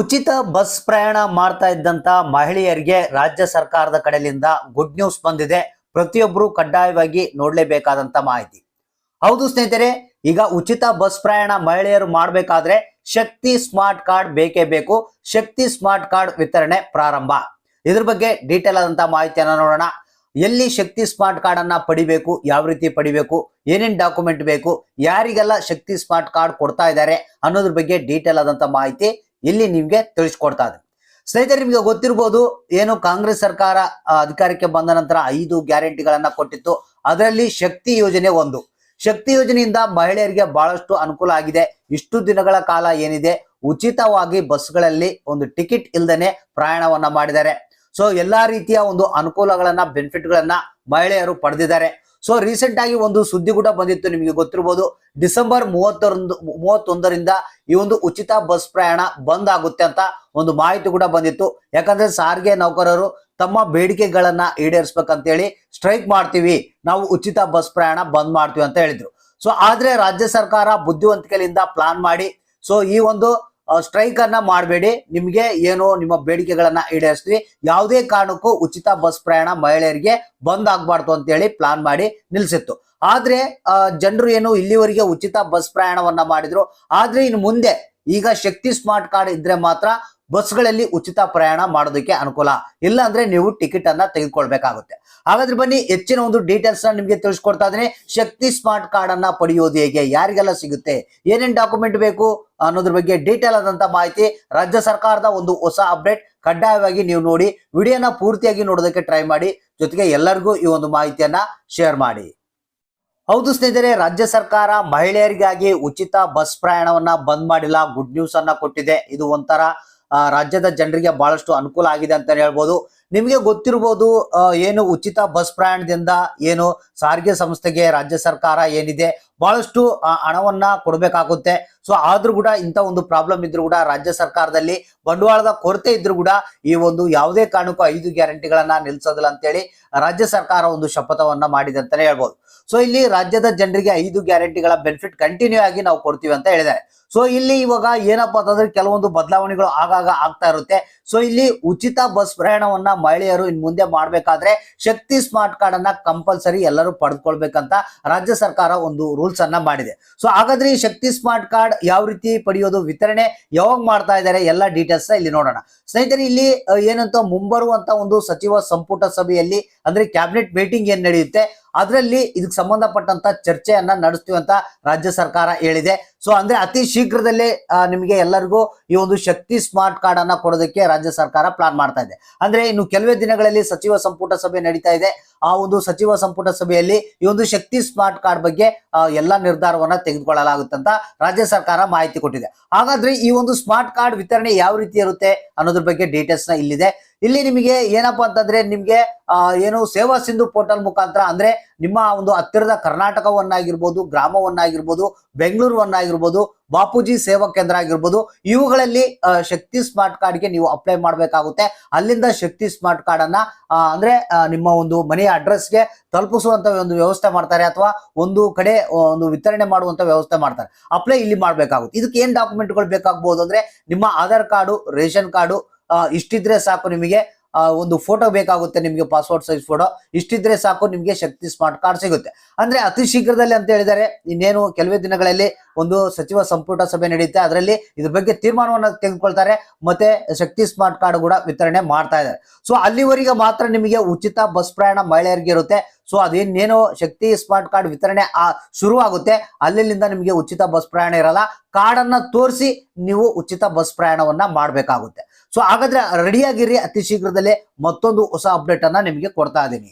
ಉಚಿತ ಬಸ್ ಪ್ರಯಾಣ ಮಾಡ್ತಾ ಇದ್ದಂತ ಮಹಿಳೆಯರಿಗೆ ರಾಜ್ಯ ಸರ್ಕಾರದ ಕಡೆಯಿಂದ ಗುಡ್ ನ್ಯೂಸ್ ಬಂದಿದೆ. ಪ್ರತಿಯೊಬ್ಬರು ಕಡ್ಡಾಯವಾಗಿ ನೋಡ್ಲೇಬೇಕಾದಂತ ಮಾಹಿತಿ. ಹೌದು ಸ್ನೇಹಿತರೆ, ಈಗ ಉಚಿತ ಬಸ್ ಪ್ರಯಾಣ ಮಹಿಳೆಯರು ಮಾಡಬೇಕಾದ್ರೆ ಶಕ್ತಿ ಸ್ಮಾರ್ಟ್ ಕಾರ್ಡ್ ಬೇಕೇ ಬೇಕು. ಶಕ್ತಿ ಸ್ಮಾರ್ಟ್ ಕಾರ್ಡ್ ವಿತರಣೆ ಪ್ರಾರಂಭ. ಇದ್ರ ಬಗ್ಗೆ ಡೀಟೇಲ್ ಆದಂತ ಮಾಹಿತಿಯನ್ನ ನೋಡೋಣ. ಎಲ್ಲಿ ಶಕ್ತಿ ಸ್ಮಾರ್ಟ್ ಕಾರ್ಡ್ ಅನ್ನ ಪಡಿಬೇಕು, ಯಾವ ರೀತಿ ಪಡಿಬೇಕು, ಏನೇನ್ ಡಾಕ್ಯುಮೆಂಟ್ ಬೇಕು, ಯಾರಿಗೆಲ್ಲ ಶಕ್ತಿ ಸ್ಮಾರ್ಟ್ ಕಾರ್ಡ್ ಕೊಡ್ತಾ ಇದ್ದಾರೆ ಅನ್ನೋದ್ರ ಬಗ್ಗೆ ಡೀಟೇಲ್ ಆದಂತ ಮಾಹಿತಿ ಇಲ್ಲಿ ನಿಮ್ಗೆ ತಿಳಿಸ್ಕೊಡ್ತಾ ಇದೆ ಸ್ನೇಹಿತರೆ, ನಿಮ್ಗೆ ಗೊತ್ತಿರ್ಬೋದು, ಏನು ಕಾಂಗ್ರೆಸ್ ಸರ್ಕಾರ ಅಧಿಕಾರಕ್ಕೆ ಬಂದ ನಂತರ ಐದು ಗ್ಯಾರಂಟಿಗಳನ್ನ ಕೊಟ್ಟಿತ್ತು. ಅದರಲ್ಲಿ ಶಕ್ತಿ ಯೋಜನೆ ಒಂದು. ಶಕ್ತಿ ಯೋಜನೆಯಿಂದ ಮಹಿಳೆಯರಿಗೆ ಬಹಳಷ್ಟು ಅನುಕೂಲ ಆಗಿದೆ. ಇಷ್ಟು ದಿನಗಳ ಕಾಲ ಏನಿದೆ, ಉಚಿತವಾಗಿ ಬಸ್ಗಳಲ್ಲಿ ಒಂದು ಟಿಕೆಟ್ ಇಲ್ದೇನೆ ಪ್ರಯಾಣವನ್ನ ಮಾಡಿದ್ದಾರೆ. ಸೊ, ಎಲ್ಲಾ ರೀತಿಯ ಒಂದು ಅನುಕೂಲಗಳನ್ನ, ಬೆನಿಫಿಟ್ಗಳನ್ನ ಮಹಿಳೆಯರು ಪಡೆದಿದ್ದಾರೆ. ಸೊ ರೀಸೆಂಟ್ ಆಗಿ ಒಂದು ಸುದ್ದಿ ಕೂಡ ಬಂದಿತ್ತು, ನಿಮಗೆ ಗೊತ್ತಿರ್ಬೋದು. ಡಿಸೆಂಬರ್ ಮೂವತ್ತರಂದು ಮೂವತ್ತೊಂದರಿಂದ ಈ ಒಂದು ಉಚಿತ ಬಸ್ ಪ್ರಯಾಣ ಬಂದ್ ಆಗುತ್ತೆ ಅಂತ ಒಂದು ಮಾಹಿತಿ ಕೂಡ ಬಂದಿತ್ತು. ಯಾಕಂದ್ರೆ ಸಾರಿಗೆ ನೌಕರರು ತಮ್ಮ ಬೇಡಿಕೆಗಳನ್ನ ಈಡೇರಿಸ್ಬೇಕಂತೇಳಿ ಸ್ಟ್ರೈಕ್ ಮಾಡ್ತೀವಿ. ನಾವು ಉಚಿತ ಬಸ್ ಪ್ರಯಾಣ ಬಂದ್ ಮಾಡ್ತೀವಿ ಅಂತ ಹೇಳಿದ್ರು. ಸೊ ಆದ್ರೆ ರಾಜ್ಯ ಸರ್ಕಾರ ಬುದ್ಧಿವಂತಿಕೆಯಿಂದ ಪ್ಲಾನ್ ಮಾಡಿ ಸೊ ಈ ಒಂದು ಸ್ಟ್ರೈಕ್ ಅನ್ನ ಮಾಡಬೇಡಿ. ನಿಮ್ಗೆ ಏನು ನಿಮ್ಮ ಬೇಡಿಕೆಗಳನ್ನ ಈಡೇರಿಸ್ತೀವಿ. ಯಾವುದೇ ಕಾರಣಕ್ಕೂ ಉಚಿತ ಬಸ್ ಪ್ರಯಾಣ ಮಹಿಳೆಯರಿಗೆ ಬಂದ್ ಆಗ್ಬಾರ್ದು ಅಂತ ಹೇಳಿ ಪ್ಲಾನ್ ಮಾಡಿ ನಿಲ್ಸಿತ್ತು. ಆದ್ರೆ ಜನರು ಏನು ಇಲ್ಲಿವರೆಗೆ ಉಚಿತ ಬಸ್ ಪ್ರಯಾಣವನ್ನ ಮಾಡಿದ್ರು. ಆದ್ರೆ ಇನ್ನು ಮುಂದೆ ಈಗ ಶಕ್ತಿ ಸ್ಮಾರ್ಟ್ ಕಾರ್ಡ್ ಇದ್ರೆ ಮಾತ್ರ ಬಸ್ಗಳಲ್ಲಿ ಉಚಿತ ಪ್ರಯಾಣ ಮಾಡೋದಕ್ಕೆ ಅನುಕೂಲ. ಇಲ್ಲ ಅಂದ್ರೆ ನೀವು ಟಿಕೆಟ್ ಅನ್ನ ತೆಗೆದುಕೊಳ್ಬೇಕಾಗುತ್ತೆ. ಹಾಗಾದ್ರೆ ಬನ್ನಿ, ಹೆಚ್ಚಿನ ಒಂದು ಡೀಟೇಲ್ಸ್ನ ನಿಮ್ಗೆ ತಿಳಿಸ್ಕೊಡ್ತಾ ಇದ್ದೀನಿ. ಶಕ್ತಿ ಸ್ಮಾರ್ಟ್ ಕಾರ್ಡ್ ಅನ್ನ ಪಡೆಯೋದು ಹೇಗೆ? ಯಾರಿಗೆಲ್ಲ ಸಿಗುತ್ತೆ? ಏನೇನ್ ಡಾಕ್ಯುಮೆಂಟ್ ಬೇಕು ಅನ್ನೋದ್ರ ಬಗ್ಗೆ ಡೀಟೇಲ್ ಆದಂತ ಮಾಹಿತಿ ರಾಜ್ಯ ಸರ್ಕಾರದ ಒಂದು ಹೊಸ ಅಪ್ಡೇಟ್ ಕಡ್ಡಾಯವಾಗಿ ನೀವು ನೋಡಿ, ವಿಡಿಯೋನ ಪೂರ್ತಿಯಾಗಿ ನೋಡೋದಕ್ಕೆ ಟ್ರೈ ಮಾಡಿ. ಜೊತೆಗೆ ಎಲ್ಲರಿಗೂ ಈ ಒಂದು ಮಾಹಿತಿಯನ್ನ ಶೇರ್ ಮಾಡಿ. ಹೌದು ಸ್ನೇಹಿತರೆ, ರಾಜ್ಯ ಸರ್ಕಾರ ಮಹಿಳೆಯರಿಗಾಗಿ ಉಚಿತ ಬಸ್ ಪ್ರಯಾಣವನ್ನ ಬಂದ್ ಮಾಡಿಲ್ಲ. ಗುಡ್ ನ್ಯೂಸ್ ಅನ್ನ ಕೊಟ್ಟಿದೆ. ಇದು ಒಂಥರ ರಾಜ್ಯದ ಜನರಿಗೆ ಬಹಳಷ್ಟು ಅನುಕೂಲ ಆಗಿದೆ ಅಂತ ಹೇಳ್ಬೋದು. ನಿಮಗೆ ಗೊತ್ತಿರ್ಬೋದು ಏನು ಉಚಿತ ಬಸ್ ಪ್ರಯಾಣದಿಂದ ಏನು ಸಾರಿಗೆ ಸಂಸ್ಥೆಗೆ ರಾಜ್ಯ ಸರ್ಕಾರ ಏನಿದೆ, ಬಹಳಷ್ಟು ಹಣವನ್ನ ಕೊಡಬೇಕಾಗುತ್ತೆ. ಸೊ ಆದ್ರೂ ಕೂಡ ಇಂಥ ಒಂದು ಪ್ರಾಬ್ಲಮ್ ಇದ್ರೂ ಕೂಡ ರಾಜ್ಯ ಸರ್ಕಾರದಲ್ಲಿ ಬಂಡವಾಳದ ಕೊರತೆ ಇದ್ರೂ ಕೂಡ ಈ ಒಂದು ಯಾವುದೇ ಕಾರಣಕ್ಕೂ ಐದು ಗ್ಯಾರಂಟಿಗಳನ್ನ ನಿಲ್ಸೋದಿಲ್ಲ ಅಂತೇಳಿ ರಾಜ್ಯ ಸರ್ಕಾರ ಒಂದು ಶಪಥವನ್ನ ಮಾಡಿದೆ ಅಂತಾನೆ ಹೇಳ್ಬೋದು. ಸೊ ಇಲ್ಲಿ ರಾಜ್ಯದ ಜನರಿಗೆ ಐದು ಗ್ಯಾರಂಟಿಗಳ ಬೆನಿಫಿಟ್ ಕಂಟಿನ್ಯೂ ಆಗಿ ನಾವು ಕೊಡ್ತೀವಿ ಅಂತ ಹೇಳಿದ್ದಾರೆ. ಸೊ ಇಲ್ಲಿ ಇವಾಗ ಏನಪ್ಪಾ ಅಂತಂದ್ರೆ ಕೆಲವೊಂದು ಬದಲಾವಣೆಗಳು ಆಗಾಗ ಆಗ್ತಾ ಇರುತ್ತೆ. ಸೊ ಇಲ್ಲಿ ಉಚಿತ ಬಸ್ ಪ್ರಯಾಣವನ್ನ ಮಹಿಳೆಯರು ಇನ್ ಮುಂದೆ ಮಾಡ್ಬೇಕಾದ್ರೆ ಶಕ್ತಿ ಸ್ಮಾರ್ಟ್ ಕಾರ್ಡ್ ಅನ್ನ ಕಂಪಲ್ಸರಿ ಎಲ್ಲರೂ ಪಡೆದುಕೊಳ್ಬೇಕಂತ ರಾಜ್ಯ ಸರ್ಕಾರ ಒಂದು ರೂಲ್ಸ್ ಅನ್ನ ಮಾಡಿದೆ. ಸೊ ಹಾಗಾದ್ರೆ ಈ ಶಕ್ತಿ ಸ್ಮಾರ್ಟ್ ಕಾರ್ಡ್ ಯಾವ ರೀತಿ ಪಡೆಯೋದು? ವಿತರಣೆ ಯಾವಾಗ ಮಾಡ್ತಾ ಇದ್ದಾರೆ? ಎಲ್ಲ ಡೀಟೇಲ್ಸ್ ಇಲ್ಲಿ ನೋಡೋಣ. ಸ್ನೇಹಿತರೆ, ಇಲ್ಲಿ ಏನಂತ ಮುಂಬರುವಂತ ಒಂದು ಸಚಿವ ಸಂಪುಟ ಸಭೆಯಲ್ಲಿ ಅಂದ್ರೆ ಕ್ಯಾಬಿನೆಟ್ ಮೀಟಿಂಗ್ ಏನ್ ನಡೆಯುತ್ತೆ? ಅದರಲ್ಲಿ ಇದಕ್ಕೆ ಸಂಬಂಧಪಟ್ಟಂತ ಚರ್ಚೆಯನ್ನ ನಡೆಸ್ತೀವಿ ಅಂತ ರಾಜ್ಯ ಸರ್ಕಾರ ಹೇಳಿದೆ. ಸೊ ಅಂದ್ರೆ ಅತಿ ಶೀಘ್ರದಲ್ಲೇ ನಿಮಗೆ ಎಲ್ಲರಿಗೂ ಈ ಒಂದು ಶಕ್ತಿ ಸ್ಮಾರ್ಟ್ ಕಾರ್ಡ್ ಅನ್ನ ಕೊಡೋದಕ್ಕೆ ರಾಜ್ಯ ಸರ್ಕಾರ ಪ್ಲಾನ್ ಮಾಡ್ತಾ ಇದೆ. ಅಂದ್ರೆ ಇನ್ನು ಕೆಲವೇ ದಿನಗಳಲ್ಲಿ ಸಚಿವ ಸಂಪುಟ ಸಭೆ ನಡೀತಾ ಇದೆ. ಆ ಒಂದು ಸಚಿವ ಸಂಪುಟ ಸಭೆಯಲ್ಲಿ ಈ ಒಂದು ಶಕ್ತಿ ಸ್ಮಾರ್ಟ್ ಕಾರ್ಡ್ ಬಗ್ಗೆ ಎಲ್ಲ ನಿರ್ಧಾರವನ್ನ ತೆಗೆದುಕೊಳ್ಳಲಾಗುತ್ತೆ ರಾಜ್ಯ ಸರ್ಕಾರ ಮಾಹಿತಿ ಕೊಟ್ಟಿದೆ. ಹಾಗಾದ್ರೆ ಈ ಒಂದು ಸ್ಮಾರ್ಟ್ ಕಾರ್ಡ್ ವಿತರಣೆ ಯಾವ ರೀತಿ ಇರುತ್ತೆ ಅನ್ನೋದ್ರ ಬಗ್ಗೆ ಡೀಟೇಲ್ಸ್ ಇಲ್ಲಿದೆ. ಇಲ್ಲಿ ನಿಮಗೆ ಏನಪ್ಪಾ ಅಂತಂದ್ರೆ ನಿಮ್ಗೆ ಏನು ಸೇವಾ ಸಿಂಧು ಪೋರ್ಟಲ್ ಮುಖಾಂತರ ಅಂದ್ರೆ ನಿಮ್ಮ ಒಂದು ಹತ್ತಿರದ ಕರ್ನಾಟಕವನ್ನಾಗಿರ್ಬೋದು, ಗ್ರಾಮವನ್ನಾಗಿರ್ಬೋದು, ಬೆಂಗಳೂರವನ್ನಾಗಿರ್ಬೋದು, ಬಾಪೂಜಿ ಸೇವಾ ಕೇಂದ್ರ ಆಗಿರ್ಬೋದು, ಇವುಗಳಲ್ಲಿ ಶಕ್ತಿ ಸ್ಮಾರ್ಟ್ ಕಾರ್ಡ್ಗೆ ನೀವು ಅಪ್ಲೈ ಮಾಡಬೇಕಾಗುತ್ತೆ. ಅಲ್ಲಿಂದ ಶಕ್ತಿ ಸ್ಮಾರ್ಟ್ ಕಾರ್ಡ್ ಅನ್ನ ಅಂದ್ರೆ ನಿಮ್ಮ ಒಂದು ಮನೆಯ ಅಡ್ರೆಸ್ಗೆ ತಲುಪಿಸುವಂತ ಒಂದು ವ್ಯವಸ್ಥೆ ಮಾಡ್ತಾರೆ ಅಥವಾ ಒಂದು ಕಡೆ ಒಂದು ವಿತರಣೆ ಮಾಡುವಂತ ವ್ಯವಸ್ಥೆ ಮಾಡ್ತಾರೆ. ಅಪ್ಲೈ ಇಲ್ಲಿ ಮಾಡಬೇಕಾಗುತ್ತೆ. ಇದಕ್ಕೆ ಏನ್ ಡಾಕ್ಯುಮೆಂಟ್ಗಳು ಬೇಕಾಗ್ಬೋದು ಅಂದ್ರೆ, ನಿಮ್ಮ ಆಧಾರ್ ಕಾರ್ಡು, ರೇಷನ್ ಕಾರ್ಡು ಇಷ್ಟಿದ್ರೆ ಸಾಕು ನಿಮಗೆ. ಒಂದು ಫೋಟೋ ಬೇಕಾಗುತ್ತೆ ನಿಮಗೆ ಪಾಸ್ಪೋರ್ಟ್ ಸೈಜ್ ಫೋಟೋ ಇಷ್ಟಿದ್ರೆ ಸಾಕು, ನಿಮಗೆ ಶಕ್ತಿ ಸ್ಮಾರ್ಟ್ ಕಾರ್ಡ್ ಸಿಗುತ್ತೆ. ಅಂದ್ರೆ ಅತಿ ಶೀಘ್ರದಲ್ಲಿ ಅಂತ ಹೇಳಿದರೆ, ಇನ್ನೇನು ಕೆಲವೇ ದಿನಗಳಲ್ಲಿ ಒಂದು ಸಚಿವ ಸಂಪುಟ ಸಭೆ ನಡೆಯುತ್ತೆ. ಅದರಲ್ಲಿ ಇದ್ರ ಬಗ್ಗೆ ತೀರ್ಮಾನವನ್ನು ತೆಗೆದುಕೊಳ್ತಾರೆ. ಮತ್ತೆ ಶಕ್ತಿ ಸ್ಮಾರ್ಟ್ ಕಾರ್ಡ್ ಕೂಡ ವಿತರಣೆ ಮಾಡ್ತಾ ಇದ್ದಾರೆ. ಸೊ ಅಲ್ಲಿವರೆಗೆ ಮಾತ್ರ ನಿಮಗೆ ಉಚಿತ ಬಸ್ ಪ್ರಯಾಣ ಮಹಿಳೆಯರಿಗೆ ಇರುತ್ತೆ. ಸೊ ಅದೇನೇನೋ ಶಕ್ತಿ ಸ್ಮಾರ್ಟ್ ಕಾರ್ಡ್ ವಿತರಣೆ ಶುರು ಆಗುತ್ತೆ ಅಲ್ಲಿಂದ ನಿಮಗೆ ಉಚಿತ ಬಸ್ ಪ್ರಯಾಣ ಇರಲ್ಲ. ಕಾರ್ಡ್ ಅನ್ನ ತೋರಿಸಿ ನೀವು ಉಚಿತ ಬಸ್ ಪ್ರಯಾಣವನ್ನ ಮಾಡಬೇಕಾಗುತ್ತೆ. ಸೊ ಹಾಗಾದ್ರೆ ರೆಡಿಯಾಗಿರಿ ಅತಿ ಶೀಘ್ರದಲ್ಲೇ ಮತ್ತೊಂದು ಹೊಸ ಅಪ್ಡೇಟ್ ಅನ್ನ ನಿಮಗೆ ಕೊಡ್ತಾ ಇದ್ದೀನಿ.